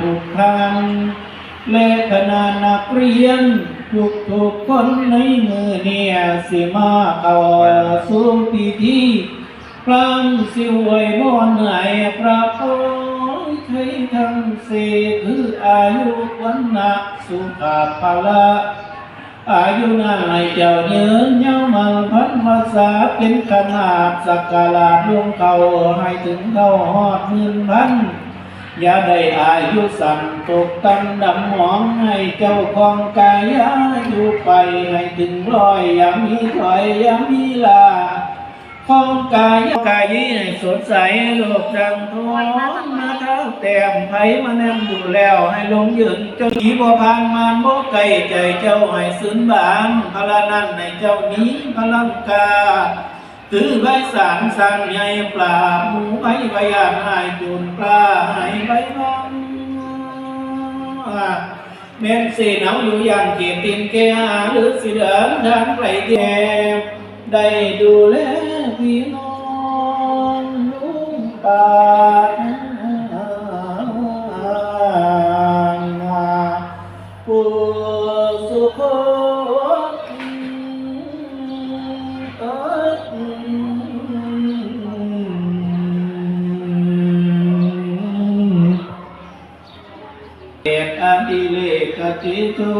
ทุกครั้งและคณะนักเรียน ทุกทุกคนในมือเนี่ยสิมาเข้าสู่พิธีพลังสิไวยมอนไหนพระโอ้ยไทยทั้งสี่คืออายุวันนะสุขภาละอายุนานให้เจ้าเยืนยาวมันพันภาษาเป็นขนาดสักการะดวงเขาให้ถึงเข้าหอดหมื่นพัน อย่าได้อายุสั่นตกตันดำหมองให้เจ้าของกายอยู่ไปให้ถึงร้อยอย่ามีถอยอย่ามีลาของกายกายให้สดใสโลกดังทองมาเท้าแต้มไผมาแนมดูแล้วให้ลงยืนเจ้าหนีบ่พานมานบ่ไกลใจเจ้าให้สืนบานพลานั้นในเจ้านี้พลังกา ถือใบสารสั่งใหญ่ปลาหมูใบใบยานหายจุนปลาหายใบน้องแม่นสีหนาวอยู่อย่างเกียตินแก่หรือสิเดินทางไกลแก่ได้ดูแลพี่น้องลุงปา กจิตุ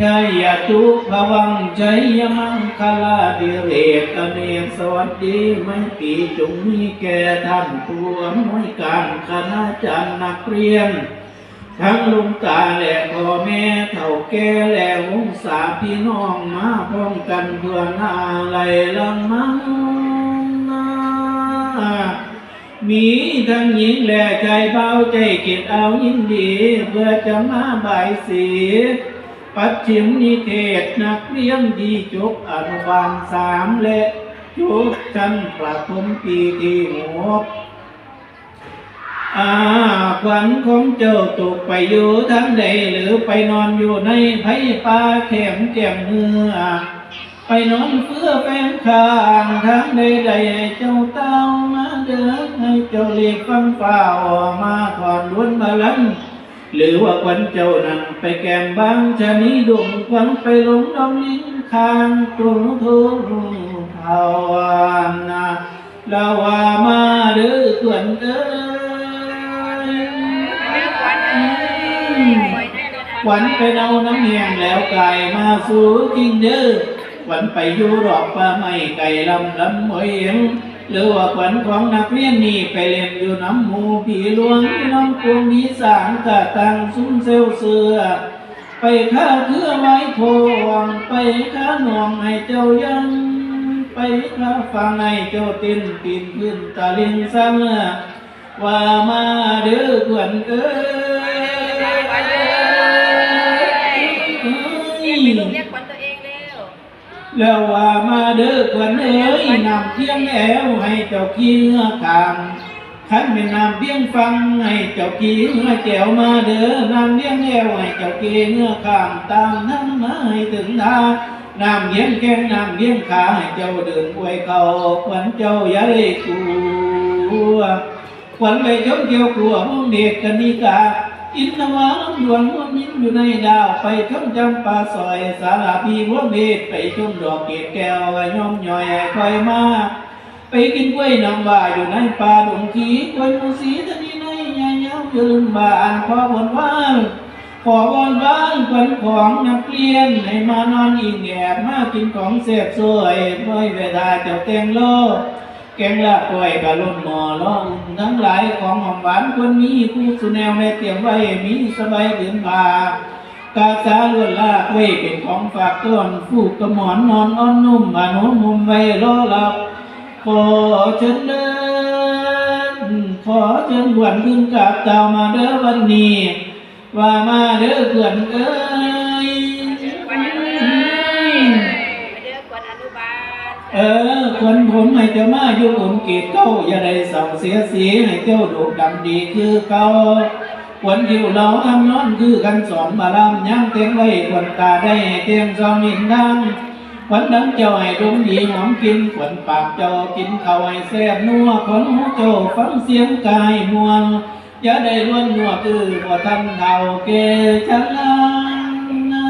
ทายตุภวังใจยมังคลาดิเรกเนสวัสดีไม่ปีจงมีแก่ท่านผู้อำนวยการคณาจารย์นักเรียน ทั้งลุงตาและพ่อแม่เฒ่าแก่และวงศาพี่น้องมาพร้อมกันเพื่อนาไหลลังมังนา มีทั้งหญิงและชายเบาใจเกียดเอายินดี เพื่อจะมาบ่ายสี ปัดชิมนิเทศนักเรียนดีจบอนุบาลสามและจบชั้นประถมปีที่หกอาขวัญของเจ้าตกไปอยู่ทั้งใดหรือไปนอนอยู่ในไผ่ป่าแข็มแก้มเนื้อไปนอนเพื่อแฟนข้างทางใดใดเจ้าเต้ามา เดินให้เจ้าเรียกฟังฝ่าออกมาถอนล้วนมาลันหรือว่าควันเจ้านั่งไปแก้มบางชะนี้ดวงควันไปหลงดอมลิ้นข้างตุงทุ่งเทาวานาลาวามาเด้อเพื่อนเอ้ยขวัญไปเอาน้ำแหงแล้วไก่มาสู่จริงเด้อขวัญไปอยู่รอบป่าไม้ไก่ลำลำหอยเอง หรือว่าขวัญของนักเรียนนี่ไปเล่นอยู่น้ำหมูผีหลวงน้ำพวงมีสางกะตังซุ้มเซลเสือไปข้าเพื่อไว้พวงไปข้าหน่วงให้เจ้ายังไปข้าฟังให้เจ้าตินปีนขึ้นตาลิงซ้ำว่ามาเด้อขวัญเอ้ย แล้วว่ามาเด้อขวัญเอ้ยนำเพียงแอวให้เจ้าขี้เงือกางขันเป็นนำเพียงฟังให้เจ้าขี้เงือแจวมาเด้อนำเพียงแอวให้เจ้าขี้เงือกางตามนั้นมาให้ถึงทานำเย็นแกงนำเลี้ยงขาให้เจ้าเดินอวยเขาขวัญเจ้าอย่าได้กลัวขวัญไปจมเกี่ยวกลัวห้องเด็กกันนิกา อินทวาน้ำดวนมันยิ้มอยู่ในดาวไปชมจำปาซอยสาราพีวัวเบดไปชมดอกเกดแก้วย่อมย่อยคอยมาไปกินกล้วยน้ำว่าอยู่ในป่าดงขีกล้วยมูสีทะนีในยายาอยู่ลืมบ้านขอบนว่างขอบนว่างขวัญของนักเรียนให้มานอนอิงแอบมากินของเสียสวยเมื่อเวลาเจ้าเต็งโลก แกงละกล้วยกะลุ่นหมอล่องทั้งหลายของหอมหวานควรมีผู้สุแนวในเตรียมไว้มีสบายเดือนบากาสาล้วนลากไว้เป็นของฝากต้นฟูกกระหมอนนอนอ้อนนุ่มมาโนมมุมไว้รอหลับขอเชิญเดินขอเชิญหวนขึ้นกับเจ้ามาเด้อวันนี้ ว่ามาเด้อเพื่อนเอ้ยขวัญเอ้ยไปเด้อ คนผมให้เจ้ามาอยู่อุ่นเกตเก้าอย่าได้เศร้าเสียสีให้เจ้าด่งดังดีคือเก่าควรอยู่เราอำนอนคือกันสอนบารามยังเตียงไว้ควรตาได้เตียงซองหินดังควรดังเจ้าให้ดมดีหอมกินควรปากเจ้ากินข้าวให้แซ่บนัวควรหูเจ้าฟังเสียงกายมวลอย่าได้ล้วนหัวคือบ่ทันเท่าเกชัลังนา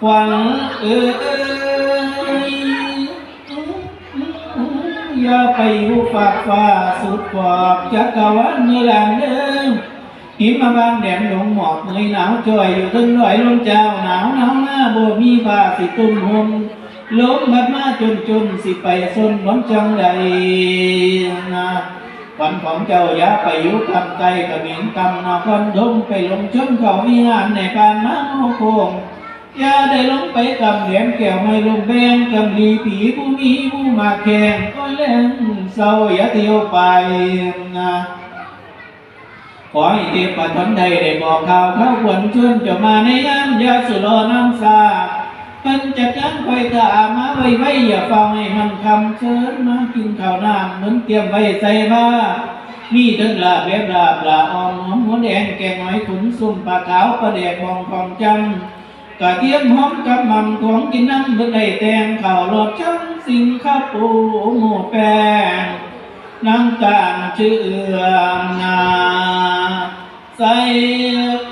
ขวัญเอ้ย อย่าไปอยู่ฝากฟ้าสุดขอบจักรวาลนิรันดร์เดิมหิมะบางแดดลงหมอกเหนื่อยหนาวจ่อยอยู่ถึงร้อยลมเจ้าหนาวหนาวหน้าบ่มีผ้าสิตุ้มหมลมพัดมาจนจนสิไปสนหนจังใดนะวันของเจ้าอย่าไปยู่คำไกลกระมินกำนาคนดมไปลงชนเขามีงานในการมาโคง อย่าได้ลงไปกำเหรียญแก้วไม่ลงแบงกำลีผีผู้มีผู้มาแข่งก็เล่นเศร้าอย่าเที่ยวไปนะขอให้เทพปัทนไทยได้บอกข่าวเข้าควรชวนจะมาในยามยาสุโรน้ำสาเพิ่นจัดการคอยถามาไว้ไว้อย่าฟังให้มันคำเชิญมากินข้าวน้ำเหมือนเตรียมไว้ใส่ผ้ามีทั้งลาบแบบลาบลาออมหอมหัวแดงแกงหอยขุนซุ่มปลาขาวปลาแดกบองความจำ กระเทียมหอมกับม่ำของกินน้ำเพื่อได้แตงข้าวรสช่างสิงข้าปูหมูแปงน้ำตาลเชื่อมนาใส่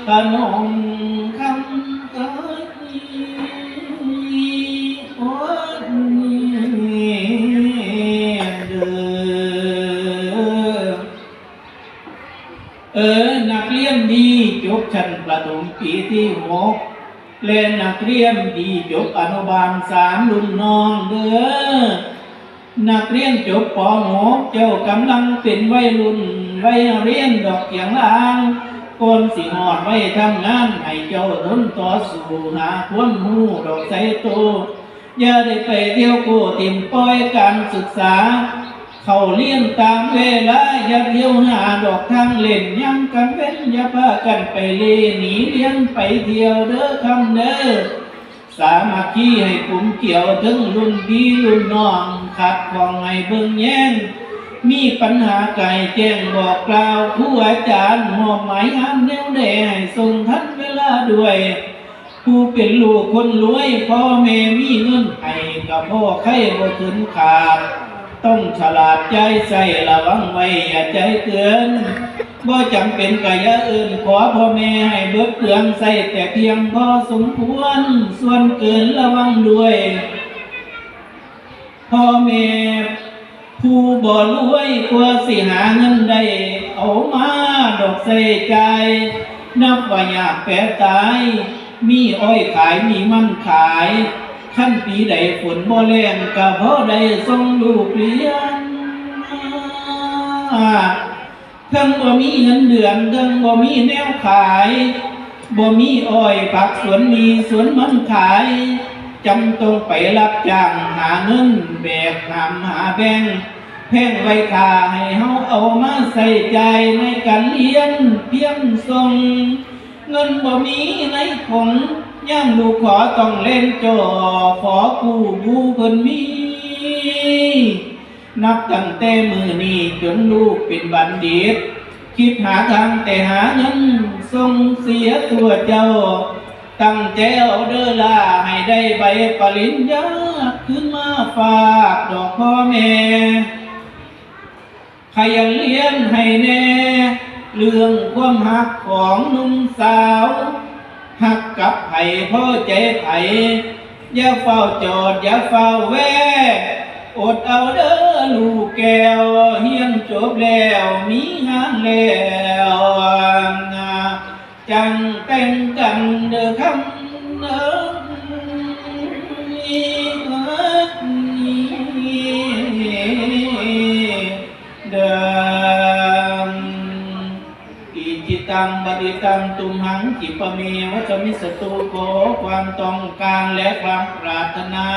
ขนมคำเอ้ยโอ้เออ นักเรียนดีจบชั้นประถมปีที่หก และนักเรียนดีจบอนุบาลสามรุ่นน้องเด้อนักเรียนจบปหกเจ้ากำลังเป็นวัยรุ่นวัยเรียนดอกอย่างลางคนสิหอดไว้ทำงานให้เจ้าทนต่อสู้หาความหูดอกใสโตอย่าได้ไปเที่ยวโกติมปล่อยการศึกษา เขาเรียนตามเวลาอย่าเที่ยวหาดอกทางเล่นย้ำกันเว้นอย่าพากันไปเล่หนีเรียนไปเที่ยวเด้อคำเด้อสามัคคีให้กลุ่มเกี่ยวถึงรุ่นพี่รุ่นน้องขัดของให้เบิ่งแย่งมีปัญหาไก่แจ้งบอกกล่าวผู้อาจารย์มอบหมายงานแนวแน่ให้ทรงทันเวลาด้วยผู้เป็นลูกคนรวยพ่อแม่มีเงินให้กับพ่อใครบ่ถึงขาด ต้องฉลาดใจใส่ระวังไว้อย่าใจเกินบ่จำเป็นกะอยอื่นขอพ่อแม่ให้เบิดเตืองใส่แต่เพียงพอสมควร ส่วนเกินระวังด้วยพ่อแม่ผู้บ่รวยกว่าสิหาเงินได้เอามาดอกใส่ใจ นับว่ายากแปรตาย มีอ้อยขายมีมันขาย ขั้นปีใดฝนบ่แรงก็เพราะได้ส่งลูกเรียนทั้งบ่มีเงินเดือนทั้งบ่มีแนวขายบ่มีอ้อยผักสวนมีสวนมันขายจำต้องไปรับจ้างหาเงินแบกหามหาแบงแพงไว้ค่าให้เฮาเอามาใส่ใจในการเรียนเพียงส่งเงินบ่มีในของ ย่ามลูกขอต้องเล่นจอขอกู้บูเพิ่นมี นับตั้งแต่มือนี้จนลูกเป็นบัณฑิต คิดหาทางแต่หาเงินส่งเสียตัวเจ้า ตั้งใจเอาเดอล่าให้ได้ใบปริญญาขึ้นมาฝากดอกพ่อแม่ขยันเลี้ยงให้แน่ เรื่องความหักของนุ่มสาว หักกับไผ่พ่อใจไผ่อย่าเฝ้าจอดอย่าเฝ้าแวอดเอาเด้อลูกแก้วเฮียนจบแล้วมีงานแล้วจังแต่งกันเด้อคำ ตังตุมหังจิปะเมวัชมิสตุโขความต้องการและความปรารถนา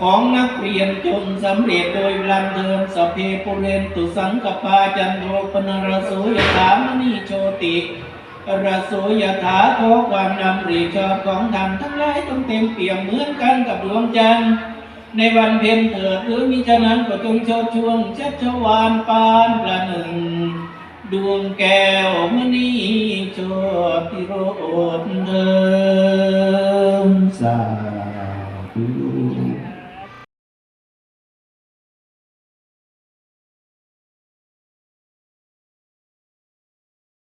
ของนักเรียนจงสำเร็จโดยลันเทินสพเพปุเรนตุสังกปาจันโทปนรโสยถามณีโชติรโสยถาขอความนำรีชอบของธรรมทั้งหลายต้องเต็มเปี่ยมเหมือนกันกับดวงจันทร์ในวันเพ็ญเถิดหรือมิฉะนั้นก็จงเชดช่วงชัชวานปานประหนึ่ง ดวงแก้วมณีโชติโรดเดิมสา